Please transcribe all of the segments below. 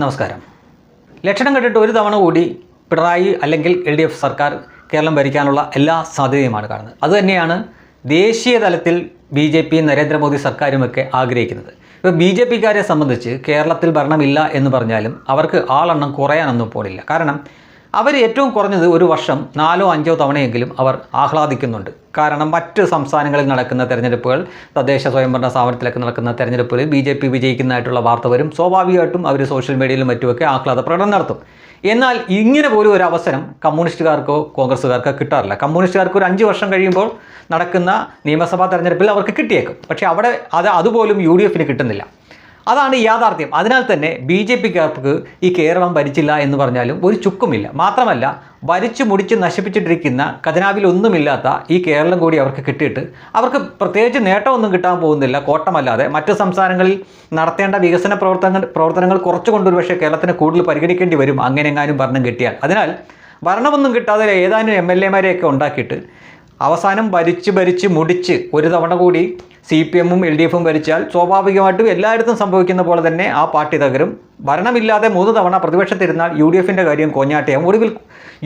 നമസ്കാരം. ലക്ഷണം കണ്ടിട്ട് ഒരു തവണ കൂടി പിണറായി അല്ലെങ്കിൽ എൽ ഡി എഫ് സർക്കാർ കേരളം ഭരിക്കാനുള്ള എല്ലാ സാധ്യതയുമാണ് കാണുന്നത്. അതുതന്നെയാണ് ദേശീയ തലത്തിൽ ബി ജെ പി നരേന്ദ്രമോദി സർക്കാരുമൊക്കെ ആഗ്രഹിക്കുന്നത്. ഇപ്പോൾ ബി ജെ പിക്കാരെ സംബന്ധിച്ച് കേരളത്തിൽ ഭരണമില്ല എന്ന് പറഞ്ഞാലും അവർക്ക് ആളെണ്ണം കുറയാനൊന്നും പോലില്ല കാരണം അവർ ഏറ്റവും കുറഞ്ഞത് ഒരു വർഷം നാലോ അഞ്ചോ തവണയെങ്കിലും അവർ ആഹ്ലാദിക്കുന്നുണ്ട്. കാരണം മറ്റ് സംസ്ഥാനങ്ങളിൽ നടക്കുന്ന തെരഞ്ഞെടുപ്പുകൾ തദ്ദേശ സ്വയംഭരണ സ്ഥാപനത്തിലൊക്കെ നടക്കുന്ന തെരഞ്ഞെടുപ്പുകളിൽ ബി ജെ പി വിജയിക്കുന്നതായിട്ടുള്ള വാർത്ത വരും. സ്വാഭാവികമായിട്ടും അവർ സോഷ്യൽ മീഡിയയിലും മറ്റുമൊക്കെ ആഹ്ലാദ പ്രകടനം നടത്തും. എന്നാൽ ഇങ്ങനെ പോലും ഒരു അവസരം കമ്മ്യൂണിസ്റ്റുകാർക്കോ കോൺഗ്രസ്സുകാർക്കോ കിട്ടാറില്ല. കമ്മ്യൂണിസ്റ്റുകാർക്ക് ഒരു അഞ്ച് വർഷം കഴിയുമ്പോൾ നടക്കുന്ന നിയമസഭാ തെരഞ്ഞെടുപ്പിൽ അവർക്ക് കിട്ടിയേക്കും. പക്ഷേ അവിടെ അത് അതുപോലും യു ഡി എഫിന് കിട്ടുന്നില്ല. അതാണ് യാഥാർത്ഥ്യം. അതിനാൽ തന്നെ ബി ജെ പിക്കാർക്ക് ഈ കേരളം ഭരിച്ചില്ല എന്ന് പറഞ്ഞാലും ഒരു ചുക്കുമില്ല. മാത്രമല്ല വരിച്ചു മുടിച്ച് നശിപ്പിച്ചിട്ടിരിക്കുന്ന ഖജനാവിലൊന്നുമില്ലാത്ത ഈ കേരളം കൂടി അവർക്ക് കിട്ടിയിട്ട് അവർക്ക് പ്രത്യേകിച്ച് നേട്ടമൊന്നും കിട്ടാൻ പോകുന്നില്ല കോട്ടമല്ലാതെ. മറ്റ് സംസ്ഥാനങ്ങളിൽ നടത്തേണ്ട വികസന പ്രവർത്തനങ്ങൾ പ്രവർത്തനങ്ങൾ കുറച്ചുകൊണ്ട് പക്ഷേ കേരളത്തിന് കൂടുതൽ പരിഗണിക്കേണ്ടി വരും. അങ്ങനെ എങ്ങാനും ഭരണം കിട്ടിയാൽ. അതിനാൽ ഭരണമൊന്നും കിട്ടാതെ ഏതാനും എം എൽ എമാരെയൊക്കെ ഉണ്ടാക്കിയിട്ട് അവസാനം ഭരിച്ച് ഭരിച്ച് മുടിച്ച് ഒരു തവണ കൂടി സി പി എമ്മും എൽ ഡി എഫും ഭരിച്ചാൽ സ്വാഭാവികമായിട്ടും എല്ലായിടത്തും സംഭവിക്കുന്ന പോലെ തന്നെ ആ പാർട്ടി തകരും. ഭരണമില്ലാതെ മൂന്ന് തവണ പ്രതിപക്ഷത്തിരുന്നാൽ യു ഡി എഫിന്റെ കാര്യം കോഞ്ഞാട്ടിയാകും ഒടുവിൽ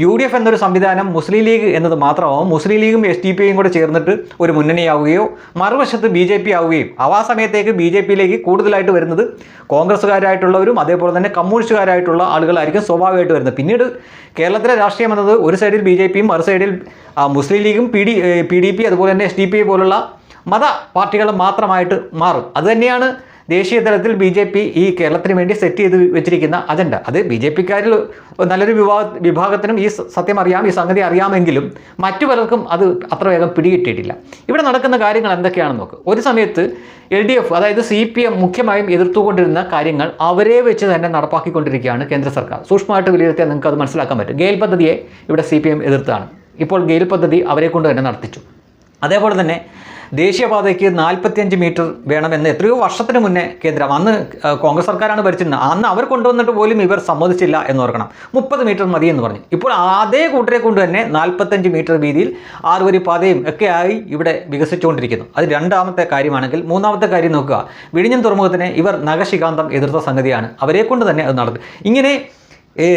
യു ഡി എഫ് എന്നൊരു സംവിധാനം മുസ്ലിം ലീഗ് എന്നത് മാത്രമാവും. മുസ്ലിം ലീഗും എസ് ഡി പിയും കൂടെ ചേർന്നിട്ട് ഒരു മുന്നണിയാവുകയോ മറുവശത്ത് ബി ജെ പി ആവുകയും. ആ സമയത്തേക്ക് ബി ജെ പിയിലേക്ക് കൂടുതലായിട്ട് വരുന്നത് കോൺഗ്രസ്സുകാരായിട്ടുള്ളവരും അതേപോലെ തന്നെ കമ്മ്യൂണിസ്റ്റുകാരായിട്ടുള്ള ആളുകളായിരിക്കും സ്വാഭാവികമായിട്ട് വരുന്നത്. പിന്നീട് കേരളത്തിലെ രാഷ്ട്രീയം എന്നത് ഒരു സൈഡിൽ ബി ജെ പിയും മറു സൈഡിൽ മുസ്ലിം ലീഗും P D P D P അതുപോലെ തന്നെ എസ് ഡി പി പോലുള്ള മത പാർട്ടികൾ മാത്രമായിട്ട് മാറും. അതുതന്നെയാണ് ദേശീയ തലത്തിൽ ബി ജെ പി ഈ കേരളത്തിന് വേണ്ടി സെറ്റ് ചെയ്ത് വെച്ചിരിക്കുന്ന അജണ്ട അത് ബി ജെ പിക്കാരിൽ നല്ലൊരു വിഭാഗ വിഭാഗത്തിനും ഈ സത്യം അറിയാം ഈ സംഗതി അറിയാമെങ്കിലും മറ്റു പലർക്കും അത് അത്ര വേഗം പിടികിട്ടിയിട്ടില്ല. ഇവിടെ നടക്കുന്ന കാര്യങ്ങൾ എന്തൊക്കെയാണെന്ന് നോക്ക്. ഒരു സമയത്ത് എൽ ഡി എഫ് അതായത് സി പി എം മുഖ്യമായും എതിർത്തുകൊണ്ടിരുന്ന കാര്യങ്ങൾ അവരെ വെച്ച് തന്നെ നടപ്പാക്കിക്കൊണ്ടിരിക്കുകയാണ് കേന്ദ്ര സർക്കാർ. സൂക്ഷ്മമായിട്ട് വിലയിരുത്തിയാൽ നിങ്ങൾക്ക് അത് മനസ്സിലാക്കാൻ പറ്റും. ഗെയിൽ പദ്ധതിയെ ഇവിടെ സി പി എം എതിർത്താണ്. ഇപ്പോൾ ഗെയിൽ പദ്ധതി അവരെ കൊണ്ട് തന്നെ നടത്തിച്ചു. അതേപോലെ തന്നെ ദേശീയപാതയ്ക്ക് നാൽപ്പത്തിയഞ്ച് മീറ്റർ വേണമെന്ന് എത്രയോ വർഷത്തിന് മുന്നേ കേന്ദ്രം അന്ന് കോൺഗ്രസ് സർക്കാരാണ് ഭരിച്ചിരുന്നത്. അന്ന് അവർ കൊണ്ടുവന്നിട്ട് പോലും ഇവർ സമ്മതിച്ചില്ല എന്ന് ഓർക്കണം. മുപ്പത് മീറ്റർ മതി എന്ന് പറഞ്ഞു. ഇപ്പോൾ അതേ കൂട്ടരെ കൊണ്ട് തന്നെ നാൽപ്പത്തഞ്ച് മീറ്റർ വീതിയിൽ ആറുവരി പാതയും ഒക്കെയായി ഇവിടെ വികസിച്ചുകൊണ്ടിരിക്കുന്നു. അത് രണ്ടാമത്തെ കാര്യമാണെങ്കിൽ മൂന്നാമത്തെ കാര്യം നോക്കുക. വിഴിഞ്ഞം തുറമുഖത്തിന് ഇവർ നഗശികാന്തം എതിർത്ത സംഗതിയാണ്. അവരെ കൊണ്ട് തന്നെ അത് നടത്തും ഇങ്ങനെ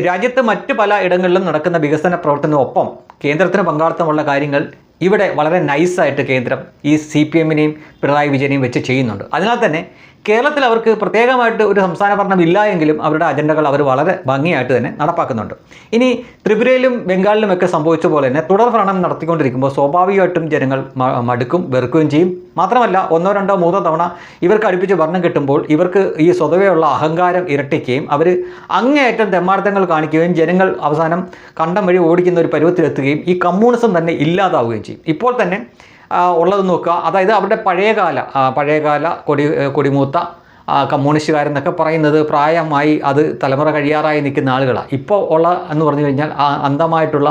രാജ്യത്ത് മറ്റ് പല ഇടങ്ങളിലും നടക്കുന്ന വികസന പ്രവർത്തനത്തിനൊപ്പം കേന്ദ്രത്തിന് പങ്കാളിത്തമുള്ള കാര്യങ്ങൾ ഇവിടെ വളരെ നൈസായിട്ട് കേന്ദ്രം ഈ സി പി എമ്മിനെയും പിണറായി വിജയനെയും വെച്ച് ചെയ്യുന്നുണ്ട്. അതിനാൽ തന്നെ കേരളത്തിൽ അവർക്ക് പ്രത്യേകമായിട്ട് ഒരു സംസ്ഥാന ഭരണം ഇല്ല എങ്കിലും അവരുടെ അജണ്ടകൾ അവർ വളരെ ഭംഗിയായിട്ട് തന്നെ നടപ്പാക്കുന്നുണ്ട്. ഇനി ത്രിപുരയിലും ബംഗാളിലും ഒക്കെ സംഭവിച്ച പോലെ തന്നെ തുടർ ഭരണം നടത്തിക്കൊണ്ടിരിക്കുമ്പോൾ സ്വാഭാവികമായിട്ടും ജനങ്ങൾ മടുക്കും വെറുക്കുകയും ചെയ്യും. മാത്രമല്ല ഒന്നോ രണ്ടോ മൂന്നോ തവണ ഇവർക്ക് അടുപ്പിച്ച് ഭരണം കിട്ടുമ്പോൾ ഇവർക്ക് ഈ സ്വതവേയുള്ള അഹങ്കാരം ഇരട്ടിക്കുകയും അവർ അങ്ങേയറ്റം തെമ്മാർത്ഥങ്ങൾ കാണിക്കുകയും ജനങ്ങൾ അവസാനം കണ്ടം വഴി ഓടിക്കുന്ന ഒരു പരുവത്തിലെത്തുകയും ഈ കമ്മ്യൂണിസം തന്നെ ഇല്ലാതാവുകയും ചെയ്യും. ഇപ്പോൾ തന്നെ ഉള്ളത് നോക്കുക. അതായത് അവരുടെ പഴയകാല പഴയകാല കൊടി കൊടിമൂത്ത കമ്മ്യൂണിസ്റ്റുകാരെന്നൊക്കെ പറയുന്നത് പ്രായമായി അത് തലമുറ കഴിയാറായി നിൽക്കുന്ന ആളുകളാണ് ഇപ്പോൾ ഉള്ള എന്ന് പറഞ്ഞു കഴിഞ്ഞാൽ ആ അന്ധമായിട്ടുള്ള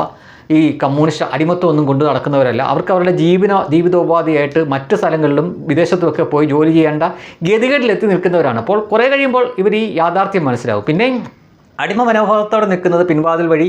ഈ കമ്മ്യൂണിസ്റ്റ് അടിമത്വം ഒന്നും കൊണ്ടു നടക്കുന്നവരല്ല. അവർക്ക് അവരുടെ ജീവന ജീവിതോപാധിയായിട്ട് മറ്റ് സ്ഥലങ്ങളിലും വിദേശത്തുമൊക്കെ പോയി ജോലി ചെയ്യേണ്ട ഗതികേട്ടിലെത്തി നിൽക്കുന്നവരാണ്. അപ്പോൾ കുറേ കഴിയുമ്പോൾ ഇവർ ഈ യാഥാർത്ഥ്യം മനസ്സിലാവും. പിന്നെയും അടിമ മനോഭാവത്തോടെ നിൽക്കുന്നത് പിൻവാതിൽ വഴി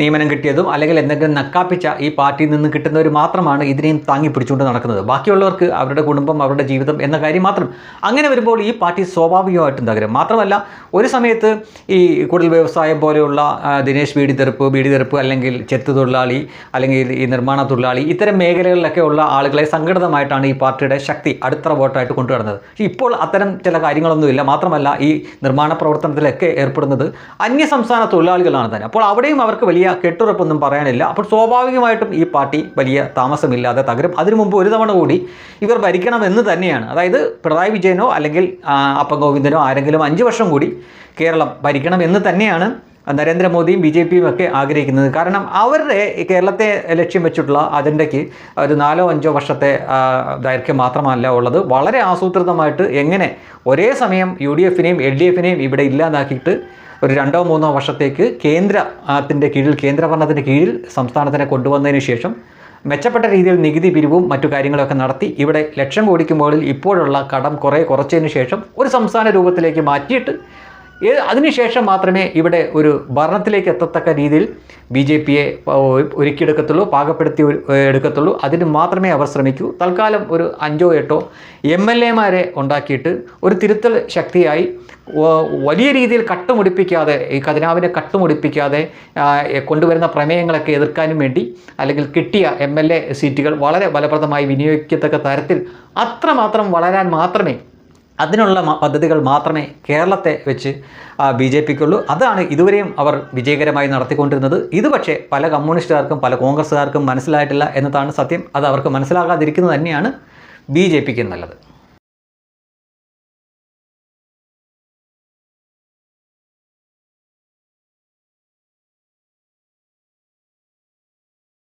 നിയമനം കിട്ടിയതും അല്ലെങ്കിൽ എന്തെങ്കിലും നക്കാപ്പിച്ച ഈ പാർട്ടിയിൽ നിന്ന് കിട്ടുന്നവർ മാത്രമാണ് ഇതിനെയും താങ്ങി പിടിച്ചുകൊണ്ട് നടക്കുന്നത്. ബാക്കിയുള്ളവർക്ക് അവരുടെ കുടുംബം അവരുടെ ജീവിതം എന്ന കാര്യം മാത്രം. അങ്ങനെ വരുമ്പോൾ ഈ പാർട്ടി സ്വാഭാവികമായിട്ടും തകരും. മാത്രമല്ല ഒരു സമയത്ത് ഈ കുടിൽ വ്യവസായം പോലെയുള്ള ദിനേശ് ബീഡി തെറുപ്പ് ബീഡി തെറുപ്പ് അല്ലെങ്കിൽ ചെത്ത് തൊഴിലാളി അല്ലെങ്കിൽ ഈ നിർമ്മാണ തൊഴിലാളി ഇത്തരം മേഖലകളിലൊക്കെ ഉള്ള ആളുകളെ സംഘടിതമായിട്ടാണ് ഈ പാർട്ടിയുടെ ശക്തി അടിത്തറ വോട്ടായിട്ട് കൊണ്ടുവരുന്നത് ഇപ്പോൾ അത്തരം ചില കാര്യങ്ങളൊന്നുമില്ല. മാത്രമല്ല ഈ നിർമ്മാണ പ്രവർത്തനത്തിലൊക്കെ ഏർപ്പെടുന്നത് അന്യ സംസ്ഥാന തൊഴിലാളികളാണ് തന്നെ. അപ്പോൾ അവിടെയും അവർക്ക് വലിയ കെട്ടുറപ്പൊന്നും പറയാനില്ല. അപ്പോൾ സ്വാഭാവികമായിട്ടും ഈ പാർട്ടി വലിയ താമസമില്ലാതെ തകരും. അതിനു മുമ്പ് ഒരു തവണ കൂടി ഇവർ ഭരിക്കണമെന്ന് തന്നെയാണ്. അതായത് പിണറായി വിജയനോ അല്ലെങ്കിൽ അപ്പം ഗോവിന്ദനോ ആരെങ്കിലും അഞ്ച് വർഷം കൂടി കേരളം ഭരിക്കണം എന്ന് തന്നെയാണ് നരേന്ദ്രമോദിയും ബി ജെ പിയും ഒക്കെ ആഗ്രഹിക്കുന്നത്. കാരണം അവരുടെ കേരളത്തെ ലക്ഷ്യം വെച്ചിട്ടുള്ള അജണ്ടയ്ക്ക് ഒരു നാലോ അഞ്ചോ വർഷത്തെ ദൈർഘ്യം മാത്രമല്ല ഉള്ളത്. വളരെ ആസൂത്രിതമായിട്ട് എങ്ങനെ ഒരേ സമയം യു ഡി എഫിനെയും എൽ ഡി എഫിനെയും ഇവിടെ ഇല്ലാതാക്കിയിട്ട് ഒരു രണ്ടോ മൂന്നോ വർഷത്തേക്ക് കേന്ദ്രത്തിന്റെ കീഴിൽ കേന്ദ്രഭരണത്തിന്റെ കീഴിൽ സംസ്ഥാനത്തിനെ കൊണ്ടുവന്നതിന് ശേഷം മെച്ചപ്പെട്ട രീതിയിൽ നികുതി പിരിവും മറ്റു കാര്യങ്ങളൊക്കെ നടത്തി ഇവിടെ ലക്ഷം കോടിക്ക് മുകളിൽ ഇപ്പോഴുള്ള കടം കുറേ കുറച്ചതിന് ശേഷം ഒരു സംസ്ഥാന രൂപത്തിലേക്ക് മാറ്റിയിട്ട് അതിനുശേഷം മാത്രമേ ഇവിടെ ഒരു ഭരണത്തിലേക്ക് എത്തത്തക്ക രീതിയിൽ ബി ജെ പിയെ ഒരുക്കിയെടുക്കത്തുള്ളൂ പാകപ്പെടുത്തി എടുക്കത്തുള്ളൂ. അതിന് മാത്രമേ അവർ ശ്രമിക്കൂ. തൽക്കാലം ഒരു അഞ്ചോ എട്ടോ എം എൽ എമാരെ ഉണ്ടാക്കിയിട്ട് ഒരു തിരുത്തൽ ശക്തിയായി വലിയ രീതിയിൽ കട്ടുമുടിപ്പിക്കാതെ ഈ ഖജനാവിനെ കട്ടുമുടിപ്പിക്കാതെ കൊണ്ടുവരുന്ന പ്രമേയങ്ങളൊക്കെ എതിർക്കാനും വേണ്ടി അല്ലെങ്കിൽ കിട്ടിയ എം എൽ എ സീറ്റുകൾ വളരെ ഫലപ്രദമായി വിനിയോഗിക്കത്തക്ക തരത്തിൽ അത്രമാത്രം വളരാൻ മാത്രമേ അതിനുള്ള പദ്ധതികൾ മാത്രമേ കേരളത്തെ വെച്ച് ബി ജെ പിക്കുള്ളൂ. അതാണ് ഇതുവരെയും അവർ വിജയകരമായി നടത്തിക്കൊണ്ടിരുന്നത്. ഇത് പക്ഷേ പല കമ്മ്യൂണിസ്റ്റുകാർക്കും പല കോൺഗ്രസ്സുകാർക്കും മനസ്സിലായിട്ടില്ല എന്നതാണ് സത്യം. അത് അവർക്ക് മനസ്സിലാകാതിരിക്കുന്നത് തന്നെയാണ് ബി ജെ പിക്ക് നല്ലത്.